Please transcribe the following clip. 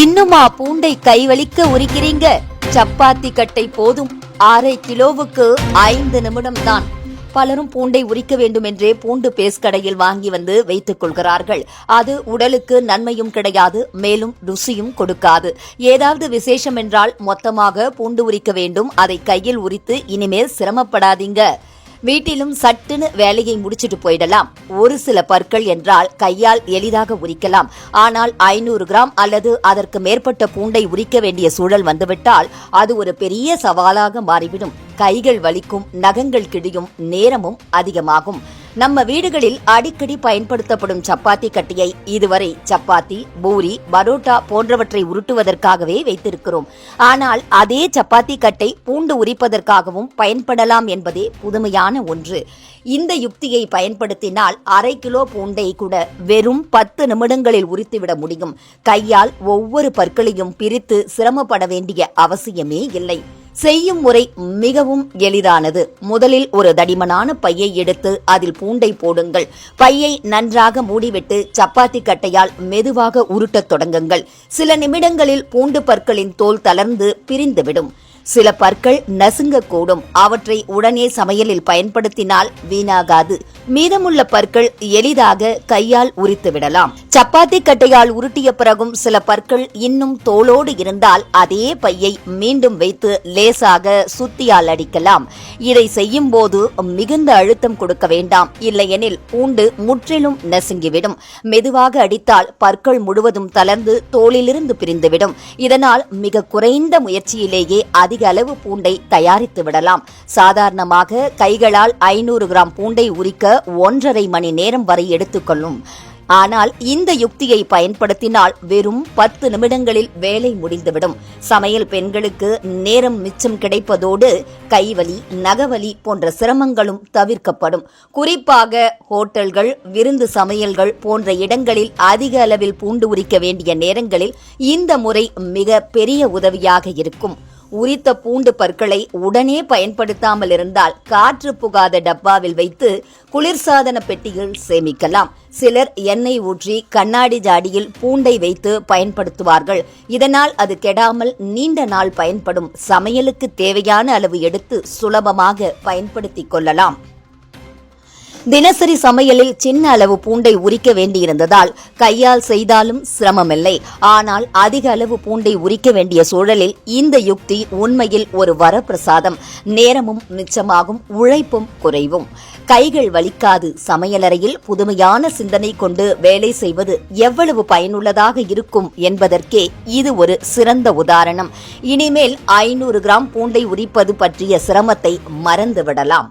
இன்னுமா பூண்டை கைவலிக்க உரிக்கிறீங்க? சப்பாத்தி கட்டை போதும். அரை கிலோவுக்கு ஐந்து நிமிடம் தான் பலரும் பூண்டை உரிக்க வேண்டும் என்றே பூண்டு பேஸ்ட் கடையில் வாங்கி வந்து வைத்துக் கொள்கிறார்கள். அது உடலுக்கு நன்மையும் கிடையாது மேலும் ருசியும் கொடுக்காது. ஏதாவது விசேஷம் என்றால் மொத்தமாக பூண்டு உரிக்க வேண்டும். அதை கையில் உரித்து இனிமேல் சிரமப்படாதீங்க. வீட்டிலும் சட்டுன்னு வேலையை முடிச்சிட்டு போயிடலாம். ஒரு சில பற்கள் என்றால் கையால் எளிதாக உரிக்கலாம். ஆனால் ஐநூறு கிராம் அல்லது அதற்கு மேற்பட்ட பூண்டை உரிக்க வேண்டிய சூழல் வந்துவிட்டால் அது ஒரு பெரிய சவாலாக மாறிவிடும். கைகள் வலிக்கும் நகங்கள் கிழியும் நேரமும் அதிகமாகும். நம்ம வீடுகளில் அடிக்கடி பயன்படுத்தப்படும் சப்பாத்தி கட்டியை இதுவரை சப்பாத்தி பூரி பரோட்டா போன்றவற்றை உருட்டுவதற்காகவே வைத்திருக்கிறோம். ஆனால் அதே சப்பாத்தி கட்டை பூண்டு உரிப்பதற்காகவும் பயன்படலாம் என்பதே புதுமையான ஒன்று. இந்த யுக்தியை பயன்படுத்தினால் அரை கிலோ பூண்டை கூட வெறும் பத்து நிமிடங்களில் உரித்துவிட முடியும். கையால் ஒவ்வொரு பற்களையும் பிரித்து சிரமப்பட வேண்டிய அவசியமே இல்லை. செய்யும் முறை மிகவும் எளிதானது. முதலில் ஒரு தடிமனான பையை எடுத்து அதில் பூண்டை போடுங்கள். பையை நன்றாக மூடிவிட்டு சப்பாத்தி கட்டையால் மெதுவாக உருட்டத் தொடங்குங்கள். சில நிமிடங்களில் பூண்டு பற்களின் தோல் தளர்ந்து பிரிந்துவிடும். சில பற்கள் நசுங்கக்கூடும். அவற்றை உடனே சமையலில் பயன்படுத்தினால் வீணாகாது. மீதமுள்ள பற்கள் எளிதாக கையால் உரித்து விடலாம். சப்பாத்தி கட்டையால் உருட்டிய பிறகும் சில பற்கள் இன்னும் தோளோடு இருந்தால் அதே பையை மீண்டும் வைத்து லேசாக சுத்தியால் அடிக்கலாம். இதை செய்யும் போது மிகுந்த அழுத்தம் கொடுக்க வேண்டாம். இல்லையெனில் பூண்டு முற்றிலும் நசுங்கிவிடும். மெதுவாக அடித்தால் பற்கள் முழுவதும் தளர்ந்து தோளிலிருந்து பிரிந்துவிடும். இதனால் மிக குறைந்த முயற்சியிலேயே அதிக அளவு பூண்டை தயாரித்து விடலாம். சாதாரணமாக கைகளால் ஐநூறு கிராம் பூண்டை உரிக்க ஒன்றரை மணி நேரம் வரை எடுத்துக்கொள்ளும் ஆனால் இந்த யுக்தியை பயன்படுத்தினால் வெறும் பத்து நிமிடங்களில் வேலை முடிந்துவிடும். சமையல் பெண்களுக்கு நேரம் மிச்சம் கிடைப்பதோடு கைவலி நகவலி போன்ற சிரமங்களும் தவிர்க்கப்படும். குறிப்பாக ஹோட்டல்கள் விருந்து சமையல்கள் போன்ற இடங்களில் அதிக அளவில் பூண்டு உரிக்க வேண்டிய நேரங்களில் இந்த முறை மிக பெரிய உதவியாக இருக்கும். உரித்த பூண்டு பற்களை உடனே பயன்படுத்தாமல் இருந்தால் காற்று புகாத டப்பாவில் வைத்து குளிர்சாதன பெட்டியில் சேமிக்கலாம். சிலர் எண்ணெய் ஊற்றி கண்ணாடி ஜாடியில் பூண்டை வைத்து பயன்படுத்துவார்கள். இதனால் அது கெடாமல் நீண்ட நாள் பயன்படும். சமையலுக்கு தேவையான அளவு எடுத்து சுலபமாக பயன்படுத்திக் கொள்ளலாம். தினசரி சமையலில் சின்ன அளவு பூண்டை உரிக்க வேண்டியிருந்ததால் கையால் செய்தாலும் சிரமமில்லை. ஆனால் அதிக அளவு பூண்டை உரிக்க வேண்டிய சூழலில் இந்த யுக்தி உண்மையில் ஒரு வரப்பிரசாதம். நேரமும் மிச்சமாகும் உழைப்பும் குறைவும். கைகள் வலிக்காது சமையலறையில் புதுமையான சிந்தனை கொண்டு வேலை செய்வது எவ்வளவு பயனுள்ளதாக இருக்கும் என்பதற்கே இது ஒரு சிறந்த உதாரணம். இனிமேல் ஐநூறு கிராம் பூண்டை உரிப்பது பற்றிய சிரமத்தை மறந்துவிடலாம்.